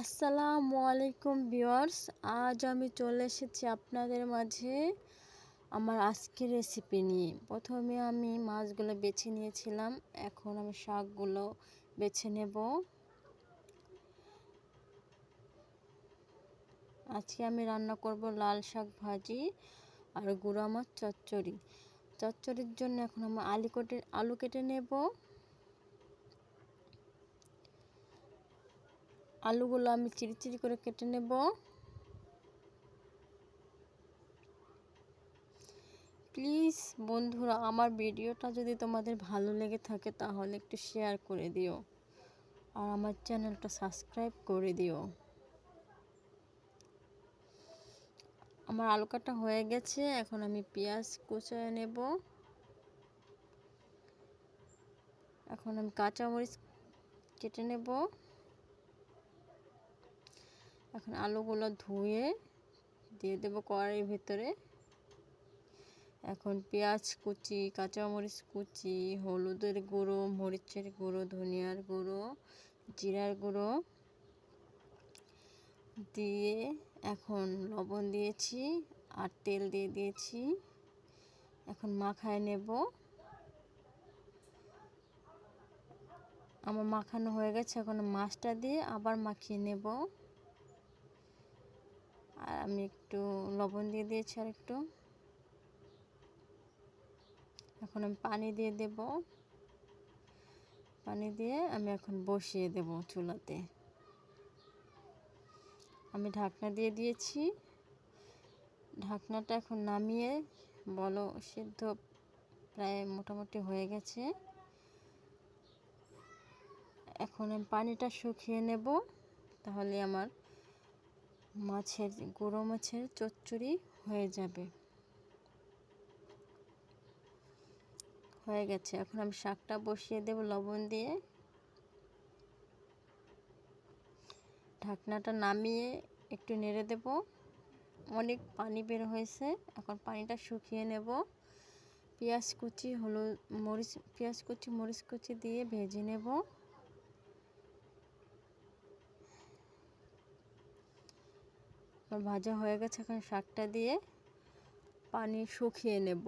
আসসালামু আলাইকুম ভিউয়ার্স, আজ আমি চলে এসেছি আপনাদের মাঝে আমার আজকের রেসিপি নিয়ে। প্রথমে আমি মাছগুলো বেছে নিয়েছিলাম, এখন আমি শাকগুলো বেছে নেব। আজকে আমি রান্না করব লাল শাক ভাজি আর গুঁড়া মাছ চচ্চড়ি। চচ্চড়ির জন্য এখন আমি আলু কেটে আলু কেটে নেব। আলুগুলো আমি চিড়ি করে কেটে নেব। প্লিজ বন্ধুরা, আমার ভিডিওটা যদি তোমাদের ভালো লেগে থাকে তাহলে একটু শেয়ার করে দিও আর আমার চ্যানেলটা সাবস্ক্রাইব করে দিও। আমার আলু কাটা হয়ে গেছে, এখন আমি পেঁয়াজ কুচায় নেব। এখন আমি কাঁচামরিচ কেটে নেব। এখন আলুগুলো ধুয়ে দিয়ে দেবো কড়াইয়ের ভিতরে। এখন পেঁয়াজ কুচি, কাঁচামরিচ কুচি, হলুদের গুঁড়ো, মরিচের গুঁড়ো, ধনিয়ার গুঁড়ো, জিরার গুঁড়ো দিয়ে এখন লবণ দিয়েছি আর তেল দিয়ে দিয়েছি। এখন মাখায় নেব। আমার মাখানো হয়ে গেছে, এখন মাছটা দিয়ে আবার মাখিয়ে নেব। আর আমি একটু লবণ দিয়ে দিয়েছি আর একটু। এখন আমি পানি দিয়ে দেব। পানি দিয়ে আমি এখন বসিয়ে দেব চুলাতে। আমি ঢাকনা দিয়ে দিয়েছি। ঢাকনাটা এখন নামিয়ে বলো সিদ্ধ প্রায় মোটামুটি হয়ে গেছে। এখন আমি পানিটা শুকিয়ে নেব। তাহলে আমার মাছের গুঁড়ো মাছের চচ্চড়ি হয়ে যাবে। হয়ে গেছে। এখন আমি শাকটা বসিয়ে দেব লবণ দিয়ে। ঢাকনাটা নামিয়ে একটু নেড়ে দেব। অনেক পানি বের হয়েছে। এখন পানিটা শুকিয়ে নেব। পেঁয়াজ কুচি, হলুদ, মরিচ, পেঁয়াজ কুচি, মরিচ কুচি দিয়ে ভেজে নেব। ভাজা হয়ে গেছে এখন শাকটা দিয়ে পানি শুকিয়ে নেব।